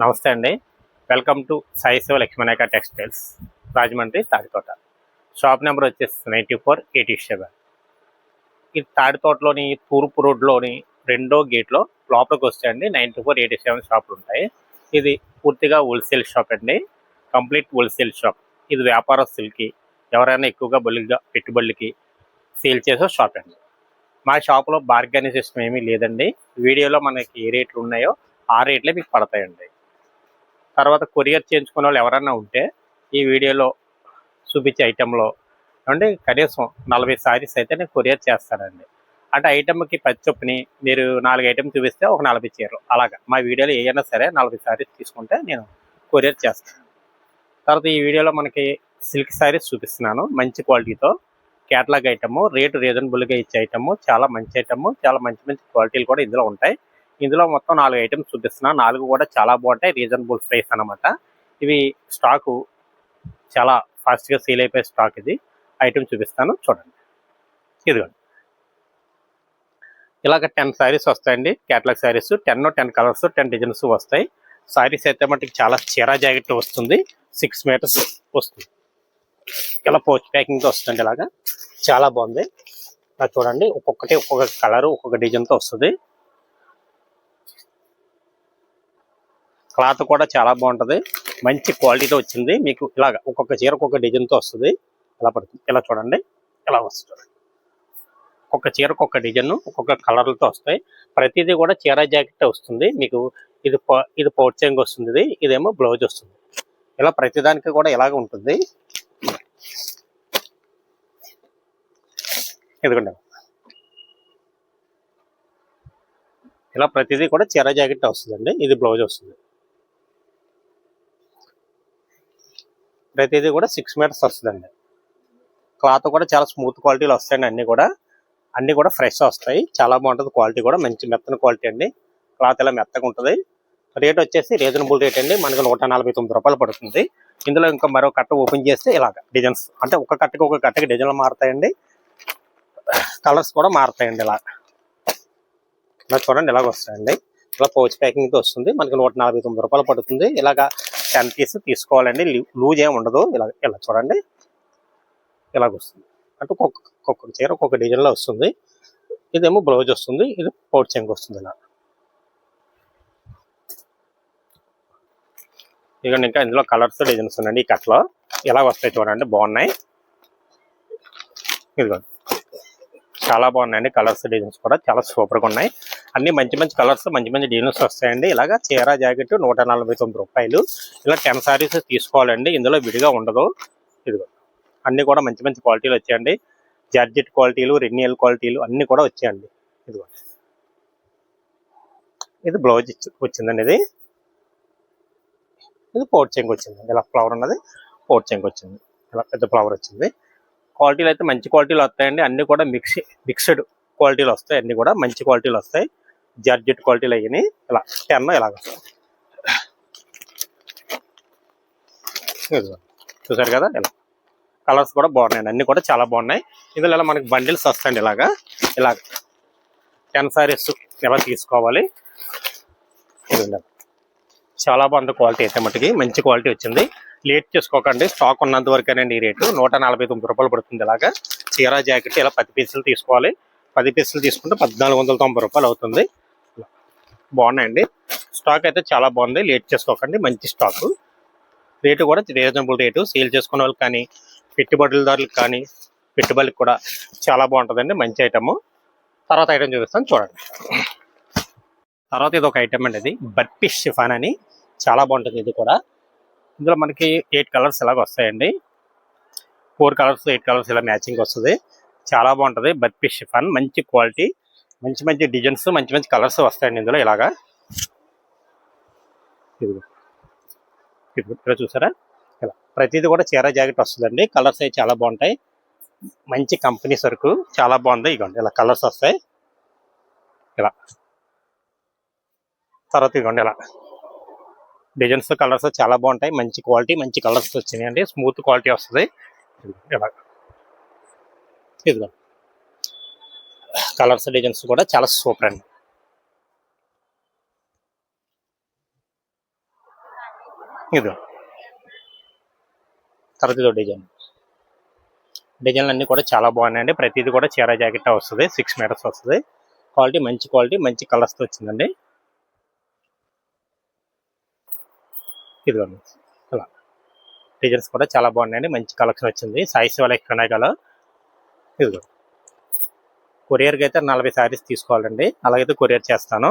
నమస్తే అండి. Welcome to Sai Shiva Lakshmanayaka textiles. Rajahmundry Tadithota. Shop number వచ్చేసి ninety four eighty seven. ఈ తాడితోటలోని తూర్పు రోడ్లోని రెండో గేట్లో లోపలికి వస్తాయండి నైంటీ ఫోర్ ఎయిటీ సెవెన్ షాపులు ఉంటాయి. ఇది పూర్తిగా హోల్సేల్ షాప్ అండి. Complete wholesale shop. ఇది వ్యాపారస్తులకి ఎవరైనా ఎక్కువగా బలిగా పెట్టుబడులకి సేల్ చేసే షాప్ అండి. మా షాప్లో బార్గెనింగ్ సిస్టమ్ ఏమీ లేదండి. వీడియోలో మనకి ఏ రేట్లు ఉన్నాయో ఆ రేట్లే మీకు పడతాయండి. తర్వాత కొరియర్ చేయించుకునే వాళ్ళు ఎవరైనా ఉంటే ఈ వీడియోలో చూపించే ఐటెంలో అంటే కనీసం నలభై సారీస్ అయితే నేను కొరియర్ చేస్తానండి. అంటే ఐటెంకి పది చొప్పుని మీరు నాలుగు ఐటెం చూపిస్తే ఒక నలభై చీరలు. అలాగా. మా వీడియోలో ఏదైనా సరే నలభై సారీస్ తీసుకుంటే నేను కొరియర్ చేస్తాను. తర్వాత ఈ వీడియోలో మనకి సిల్క్ శారీస్ చూపిస్తున్నాను. మంచి క్వాలిటీతో. క్యాటలాగ్ ఐటము రేటు రీజనబుల్గా ఇచ్చే ఐటము చాలా మంచి ఐటము చాలా మంచి మంచి క్వాలిటీలు కూడా ఇందులో ఉంటాయి. ఇందులో మొత్తం నాలుగు ఐటమ్స్ చూపిస్తున్నా. నాలుగు కూడా చాలా బాగుంటాయి. రీజనబుల్ ప్రైస్ అన్నమాట. ఇవి స్టాకు చాలా ఫాస్ట్గా సేల్ అయిపోయే స్టాక్ ఇది. ఐటమ్ చూపిస్తాను. చూడండి. ఇదిగోండి. ఇలాగ టెన్ శారీస్ వస్తాయండి. Catalogue saris ten ten colours ten designs వస్తాయి. శారీస్ అయితే మటుకు చాలా చీరా జాకెట్ వస్తుంది. సిక్స్ మీటర్స్ వస్తుంది. ఇలా పోస్ట్ ప్యాకింగ్తో వస్తుంది ఇలాగా. చాలా బాగుంది. చూడండి. ఒక్కొక్కటి ఒక్కొక్క కలర్ ఒక్కొక్క డిజైన్తో వస్తుంది. క్లాత్ కూడా చాలా బాగుంటుంది. మంచి క్వాలిటీతో వచ్చింది. మీకు ఇలాగ ఒక్కొక్క చీర ఒక్కొక్క డిజైన్తో వస్తుంది. ఇలా పడుతుంది? ఇలా చూడండి. ఇలా వస్తుంది? ఒక్కొక్క చీర ఒక్కొక్క డిజైన్ ఒక్కొక్క కలర్లతో వస్తాయి. ప్రతిదీ కూడా చీర జాకెట్ వస్తుంది. మీకు ఇది ఇది పౌచ్ వస్తుంది. ఇది ఇదేమో బ్లౌజ్ వస్తుంది. ఇలా ప్రతిదానికి కూడా ఇలాగ ఉంటుంది. ఇదిగోండి. ఇలా ప్రతిదీ కూడా చీర జాకెట్ వస్తుందండి. ఇది బ్లౌజ్ వస్తుంది. ప్రతిదీ కూడా సిక్స్ మీటర్స్ వస్తుందండి. క్లాత్ కూడా చాలా స్మూత్ క్వాలిటీలో వస్తాయండి అన్నీ కూడా. అన్నీ కూడా ఫ్రెష్ వస్తాయి. చాలా బాగుంటుంది క్వాలిటీ కూడా. మంచి మెత్తన క్వాలిటీ అండి. క్లాత్ ఇలా మెత్తగా ఉంటుంది. రేట్ వచ్చేసి రీజనబుల్ రేట్ అండి. మనకు నూట నలభై తొమ్మిది రూపాయలు పడుతుంది. ఇందులో ఇంకా మరో కట్ట ఓపెన్ చేస్తే ఇలాగ డిజైన్స్ అంటే ఒక కట్టకి ఒక కట్టకి డిజైన్లు మారుతాయండి. కలర్స్ కూడా మారుతాయండి ఇలా. ఇలా చూడండి ఇలాగ వస్తాయండి. ఇలా పౌచ్ ప్యాకింగ్తో వస్తుంది. మనకి నూట నలభై తొమ్మిది రూపాయలు పడుతుంది. ఇలాగా టెన్ పీస్ తీసుకోవాలండి. లూజ్ ఏమి ఉండదు. ఇలా ఇలా చూడండి. ఇలాగ వస్తుంది. అంటే ఒక్కొక్క ఒక్కొక్క చీర ఒక్కొక్క డిజైన్లో వస్తుంది. ఇదేమో బ్లౌజ్ వస్తుంది. ఇది పౌట్ చెంగు వస్తుంది ఇలా. ఇక ఇంకా ఇందులో కలర్స్ డిజైన్స్ ఉన్నాయండి ఈ కట్లో. ఇలా వస్తాయి చూడండి. బాగున్నాయి. ఇదిగోండి. చాలా బాగున్నాయండి కలర్స్ డిజైన్స్ కూడా. చాలా సూపర్గా ఉన్నాయి. అన్ని మంచి మంచి కలర్స్ మంచి మంచి డిజైన్స్ వస్తాయండి. ఇలాగా చీర జాకెట్ నూట నలభై తొమ్మిది రూపాయలు. ఇలా టెన్ సారీస్ తీసుకోవాలండి. ఇందులో విడిగా ఉండదు. ఇదిగో అన్నీ కూడా మంచి మంచి క్వాలిటీలు వచ్చాయండి. జార్జెట్ క్వాలిటీలు రెన్యూయల్ క్వాలిటీలు అన్నీ కూడా వచ్చాయండి. ఇదిగో. ఇది బ్లౌజ్ ఇచ్చి- వచ్చిందండి ఇది. ఇది పోట్ చెంగు వచ్చింది. ఇలా ఫ్లవర్ ఉన్నది. పోట్ చెంగు వచ్చింది. ఇలా పెద్ద ఫ్లవర్ వచ్చింది. క్వాలిటీలు అయితే మంచి క్వాలిటీలు వస్తాయండి. అన్నీ కూడా మిక్స్ మిక్స్డ్ క్వాలిటీలు వస్తాయి. అన్నీ కూడా మంచి క్వాలిటీలు వస్తాయి. జార్జెట్ క్వాలిటీలు అయ్యాయి ఇలా టెన్ ఇలాగ. చూసారు కదా ఇలా. కలర్స్ కూడా బాగున్నాయండి అన్ని కూడా చాలా బాగున్నాయి. ఇందులో ఇలా మనకి బండిల్స్ వస్తాయండి ఇలాగా. ఇలాగ టెన్ సారీస్ ఎలా తీసుకోవాలి? చాలా బాగుంది క్వాలిటీ అయితే మటుకి మంచి క్వాలిటీ వచ్చింది. లేట్ చేసుకోకండి స్టాక్ ఉన్నంత వరకేనండి ఈ రేటు. నూట నలభై తొమ్మిది రూపాయలు పడుతుంది ఇలాగా. చీర జాకెట్ ఇలా పది పీసులు తీసుకోవాలి. పది పీసులు తీసుకుంటే పద్నాలుగు వందల తొంభై రూపాయలు అవుతుంది. బాగున్నాయండి. స్టాక్ అయితే చాలా బాగుంది. లేట్ చేసుకోకండి. మంచి స్టాక్. రేటు కూడా రీజనబుల్ రేటు. సేల్ చేసుకునే వాళ్ళకి కానీ పెట్టుబడులదారులకు కానీ పెట్టుబడికి కూడా చాలా బాగుంటుందండి. మంచి ఐటమ్. తర్వాత ఐటమ్ చూపిస్తాను. చూడండి. తర్వాత ఇది ఒక ఐటమ్ అండి ఇది. బర్పీ షిఫాన్ అని. చాలా బాగుంటుంది ఇది కూడా. ఇందులో మనకి ఎయిట్ కలర్స్ ఇలాగ వస్తాయండి. ఫోర్ కలర్స్ ఎయిట్ కలర్స్ ఇలా మ్యాచింగ్ వస్తుంది. చాలా బాగుంటుంది. బర్పీ షిఫాన్. మంచి క్వాలిటీ. మంచి మంచి డిజైన్స్ మంచి మంచి కలర్స్ వస్తాయండి ఇందులో ఇలాగా. ఇదిగో. ఇక్కడ చూసారా? ఇలా. ప్రతిదీ కూడా చీర జాకెట్ వస్తుందండి. కలర్స్ అయితే చాలా బాగుంటాయి. మంచి కంపెనీ సరుకు. చాలా బాగుంది. ఇగోండి ఇలా కలర్స్ వస్తాయి. ఇలా. తర్వాత ఇదిగోండి ఇలా. డిజైన్స్ కలర్స్ చాలా బాగుంటాయి. మంచి క్వాలిటీ మంచి కలర్స్ వచ్చినాయండి. స్మూత్ క్వాలిటీ వస్తుంది. ఇలా. ఇదిగోండి. కలర్స్ డిజైన్స్ కూడా చాలా సూపర్ అండి. ఇది తర్వాత ఇదో డిజైన్. డిజైన్లు అన్నీ కూడా చాలా బాగున్నాయండి. ప్రతిదీ కూడా చీర జాకెట్ వస్తుంది. సిక్స్ మీటర్స్ వస్తుంది. క్వాలిటీ మంచి క్వాలిటీ మంచి కలర్స్తో వచ్చిందండి. ఇదిగోండి. అలా. డిజైన్స్ కూడా చాలా బాగున్నాయండి. మంచి కలెక్షన్ వచ్చింది. సాయి శివాలయ వినాయకలో ఇదిగో. కొరియర్కి అయితే నలభై శారీస్ తీసుకోవాలండి. అలాగైతే కొరియర్ చేస్తాను.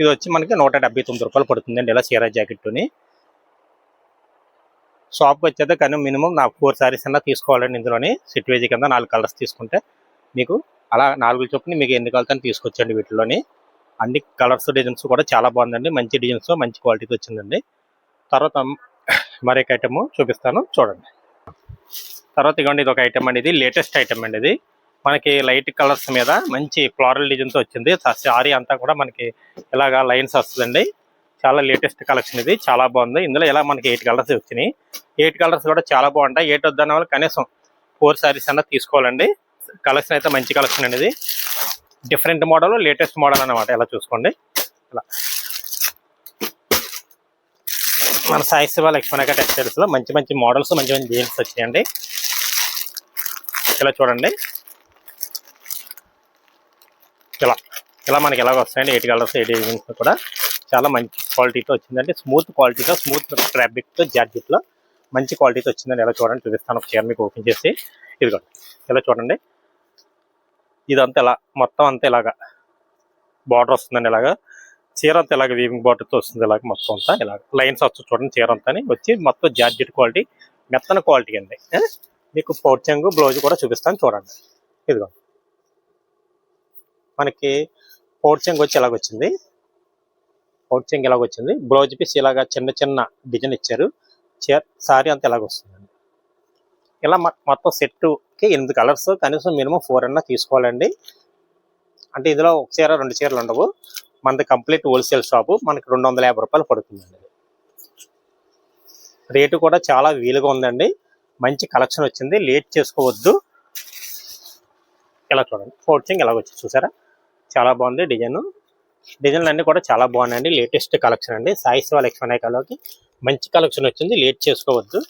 ఇది వచ్చి మనకి నూట డెబ్బై తొమ్మిది రూపాయలు పడుతుందండి ఇలా చీర జాకెట్ని షాప్కి వచ్చేది కానీ మినిమం నాకు ఫోర్ శారీస్ అన్నా తీసుకోవాలండి ఇందులోని. సెట్ కింద నాలుగు కలర్స్ తీసుకుంటే మీకు అలా నాలుగు చొప్పున మీకు ఎన్ని కలర్స్ తీసుకొచ్చండి వీటిలోని. అన్ని కలర్స్ డిజైన్స్ కూడా చాలా బాగుందండి. మంచి డిజైన్స్ మంచి క్వాలిటీతో వచ్చిందండి. తర్వాత మరొక ఐటమ్ చూపిస్తాను. చూడండి. తర్వాత ఇవ్వండి ఇది ఒక ఐటమ్ అండి ఇది. లేటెస్ట్ ఐటమ్ అండి ఇది. మనకి లైట్ కలర్స్ మీద మంచి ఫ్లోరల్ డిజైన్తో వచ్చింది. శారీ అంతా కూడా మనకి ఇలాగా లైన్స్ వస్తుందండి. చాలా లేటెస్ట్ కలెక్షన్ ఇది. చాలా బాగుంది. ఇందులో ఇలా మనకి ఎయిట్ కలర్స్ వచ్చినాయి. ఎయిట్ కలర్స్ కూడా చాలా బాగుంటాయి. ఎయిట్ వద్దన్న వాళ్ళు కనీసం ఫోర్ శారీస్ అన్న తీసుకోవాలండి. కలెక్షన్ అయితే మంచి కలెక్షన్ అనేది డిఫరెంట్ మోడల్ లేటెస్ట్ మోడల్ అన్నమాట. ఇలా చూసుకోండి. ఇలా మన సాయి శివ లక్ష్మణక టెక్స్టైల్స్లో మంచి మంచి మోడల్స్ మంచి మంచి జీన్స్ వచ్చాయండి. ఇలా చూడండి. ఇలా ఇలా మనకి ఎలాగ వస్తాయండి ఎయిట్ కలర్స్ ఎయిట్ డిజైన్స్ కూడా చాలా మంచి క్వాలిటీతో వచ్చిందండి. స్మూత్ క్వాలిటీతో స్మూత్ ఫ్యాబ్రిక్తో జార్జెట్లో మంచి క్వాలిటీతో వచ్చిందండి. ఎలా చూడండి చూపిస్తాను. ఒక చీర మీకు ఓపెన్ చేసి ఇదిగోండి. ఇలా చూడండి. ఇదంతా ఇలా మొత్తం అంతా ఇలాగా బార్డర్ వస్తుందండి ఇలాగా. చీర అంతా ఇలాగ వీవింగ్ బార్డర్తో వస్తుంది ఇలాగ మొత్తం అంతా ఇలాగ. లైన్స్ వస్తుంది చూడండి చీర అంతా వచ్చి మొత్తం జార్జెట్ క్వాలిటీ మెత్తన క్వాలిటీ అండి. మీకు పౌచంగు బ్లౌజ్ కూడా చూపిస్తాను చూడండి. ఇదిగో మనకి పౌచంగ్ వచ్చి ఇలాగ వచ్చింది. పౌచంగ్ ఇలాగ వచ్చింది. బ్లౌజ్ పీస్ ఇలాగా చిన్న చిన్న డిజైన్ ఇచ్చారు. చీర సారీ అంతా ఇలాగ వస్తుందండి ఇలా మొత్తం సెట్కి ఎనిమిది కలర్స్ కనీసం మినిమం ఫోర్ అన్నా తీసుకోవాలండి. అంటే ఇందులో ఒక చీర రెండు చీరలు ఉండవు. మనది కంప్లీట్ హోల్సేల్ షాపు. మనకి రెండు వందల యాభై రూపాయలు పడుతుందండి. రేటు కూడా చాలా వీలుగా ఉందండి. మంచి కలెక్షన్ వచ్చింది. లేట్ చేసుకోవద్దు. ఇలా చూడండి. ఫోర్చింగ్ ఇలా వచ్చి చూసారా? చాలా బాగుంది డిజైన్. డిజైన్లు అన్నీ కూడా చాలా బాగున్నాయండి. లేటెస్ట్ కలెక్షన్ అండి. సాయి శివ లక్ష్మణాయకలోకి మంచి కలెక్షన్ వచ్చింది. లేట్ చేసుకోవద్దు.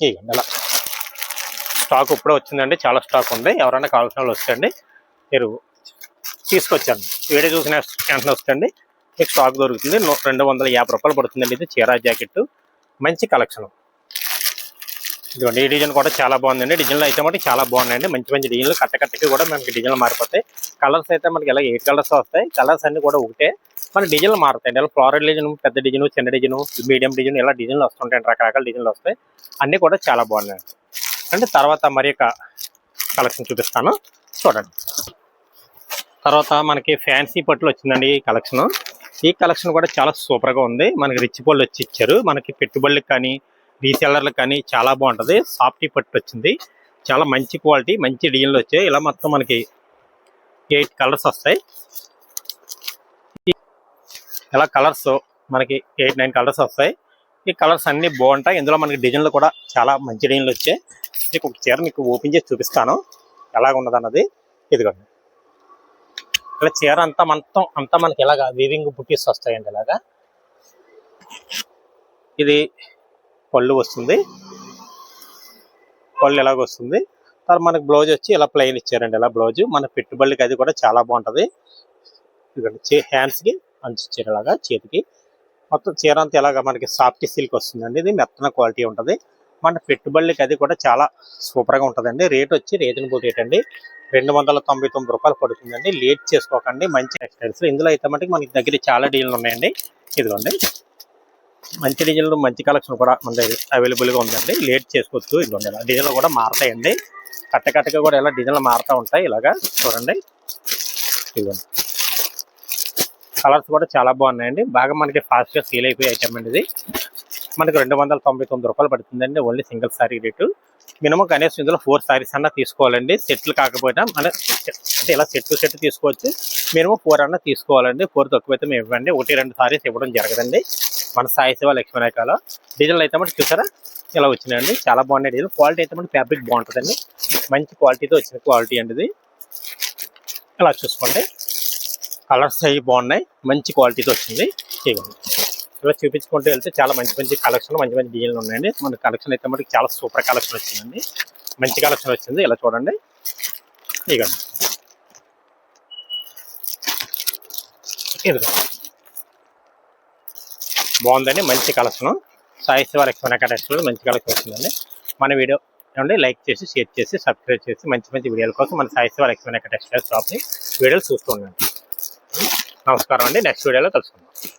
ఇదిగోండి స్టాక్ ఇప్పుడే వచ్చిందండి. చాలా స్టాక్ ఉంది. ఎవరైనా కావాల్సిన వాళ్ళు వచ్చండి ఎరువు తీసుకొచ్చాను వేడి చూసిన వెంటనే వస్తుంది మీకు స్టాక్ దొరుకుతుంది. రెండు వందల యాభై రూపాయలు పడుతుందండి. ఇది చీర జాకెట్ మంచి కలెక్షన్. ఇదిగోండి ఈ డిజైన్ కూడా చాలా బాగుందండి. డిజైన్లు అయితే మటుకు చాలా బాగున్నాయండి. మంచి మంచి డిజైన్లు కట్ట కట్టకి కూడా మనకి డిజైన్లు మారిపోతాయి. కలర్స్ అయితే మనకి ఇలా ఎయిట్ కలర్స్ వస్తాయి. కలర్స్ అన్ని కూడా ఒకటే. మన డిజైన్లు మారుతాయండి. ఇలా ఫ్లోరల్ డిజైన్ పెద్ద డిజైన్ చిన్న డిజైన్ మీడియం డిజైన్ ఇలా డిజైన్లు వస్తుంటాయండి. రకరకాల డిజైన్లు వస్తాయి. అన్ని కూడా చాలా బాగున్నాయండి. అంటే తర్వాత మరి ఒక కలెక్షన్ చూపిస్తాను. చూడండి. తర్వాత మనకి ఫ్యాన్సీ పట్టులు వచ్చిందండి ఈ కలెక్షన్ ఈ కలెక్షన్ కూడా చాలా సూపర్గా ఉంది. మనకి రిచ్ పళ్ళు వచ్చి ఇచ్చారు. మనకి పెట్టుబడులకు కానీ రీసెల్లర్లకు కానీ చాలా బాగుంటుంది. సాఫ్టీ పట్టు వచ్చింది. చాలా మంచి క్వాలిటీ మంచి డిజైన్లు వచ్చాయి. ఇలా మొత్తం మనకి ఎయిట్ కలర్స్ వస్తాయి. ఇలా కలర్స్ మనకి ఎయిట్ నైన్ కలర్స్ వస్తాయి. ఈ కలర్స్ అన్ని బాగుంటాయి. ఇందులో మనకి డిజైన్లు కూడా చాలా మంచి డిజైన్లు వచ్చాయి. మీకు ఒక చీర మీకు ఓపెన్ చేసి చూపిస్తాను. ఎలాగ ఉన్నది అన్నది ఇదిగోండి. ఇలా చీర అంతా మొత్తం అంతా మనకి ఇలాగా వీవింగ్ బుటీస్ వస్తాయండి ఇలాగా. ఇది పళ్ళు వస్తుంది. పళ్ళు ఎలాగ వస్తుంది? తర్వాత మనకి బ్లౌజ్ వచ్చి ఇలా ప్లెయిన్ ఇచ్చారండి ఇలా బ్లౌజ్. మన పెట్టుబడికి అది కూడా చాలా బాగుంటుంది. ఇదిగోండి హ్యాండ్స్కి అంచు చీర ఇలాగా చేతికి. మొత్తం చీర అంతా ఇలాగా మనకి సాఫ్ట్ సిల్క్ వస్తుందండి. ఇది మెత్తన క్వాలిటీ ఉంటుంది. మన పెట్టుబడులకి అది కూడా చాలా సూపర్గా ఉంటుందండి. రేట్ వచ్చి రీజనబుల్ రేట్ అండి. రెండు వందల తొంభై తొమ్మిది రూపాయలు పడుతుందండి. లేట్ చేసుకోకండి మంచి టెక్స్టైల్స్ ఇందులో అయితే మటుకు మనకి దగ్గర చాలా డీల్లు ఉన్నాయండి. ఇదిగోండి. మంచి డిజైన్లు మంచి కలెక్షన్ కూడా మన దగ్గర అవైలబుల్గా ఉందండి. లేట్ చేసుకోవచ్చు ఇదిగోండి ఇలా డిజైన్లు కూడా మారుతాయండి. కట్ట కట్టగా కూడా ఇలా డిజైన్లు మారుతూ ఉంటాయి. ఇలాగా చూడండి. ఇదిగోండి కలర్స్ కూడా చాలా బాగున్నాయండి. బాగా మనకి ఫాస్ట్గా సీల్ సేల్ అయిపోయే ఐటమ్ అండి ఇది. మనకి రెండు వందల తొంభై తొమ్మిది రూపాయలు పడుతుందండి. Only single sari rate. Minimum కనీసం ఇందులో ఫోర్ శారీస్ అన్నా తీసుకోవాలండి. సెట్లు కాకపోయినా మన అంటే ఇలా సెట్ సెట్ తీసుకోవచ్చు. మినిమం ఫోర్ అన్నా తీసుకోవాలండి. ఫోర్ తక్కువైతే మేము ఇవ్వండి. ఒకటి రెండు సారీస్ ఇవ్వడం జరగదండి. మన సాయి శివ లక్ష్మీనాయకాల. డిజైన్లు అయితే మనకి చూసారా? ఇలా వచ్చినాయండి. చాలా బాగున్నాయి డిజైన్ క్వాలిటీ అయితే మనకి ఫ్యాబ్రిక్ బాగుంటుందండి. మంచి క్వాలిటీతో వచ్చిన క్వాలిటీ అండి ఇది. ఇలా చూసుకోండి. కలర్స్ అవి బాగున్నాయి. మంచి క్వాలిటీతో వచ్చింది. ఇదిగోండి. ఇలా చూపించుకుంటూ వెళ్తే చాలా మంచి మంచి కలెక్షన్ మంచి మంచి డిజైన్లు ఉన్నాయండి. మన కలెక్షన్ అయితే మనకి చాలా సూపర్ కలెక్షన్ వచ్చిందండి. మంచి కలెక్షన్ వచ్చింది. ఇలా చూడండి. ఇదిగోండి. ఇదిగో బాగుందండి. మంచి కలెక్షన్. సాయి శివ లక్ష్మణ మంచి కలెక్షన్ వస్తుందండి మన వీడియో నుండి లైక్ చేసి షేర్ చేసి సబ్స్క్రైబ్ చేసి మంచి మంచి వీడియోల కోసం మన సాయి శివ లక్ష్మణ టెక్స్టైల్ షాప్ని వీడియోలు చూస్తూ ఉండండి. నమస్కారం అండి. నెక్స్ట్ వీడియోలో కలుసుకుందాం.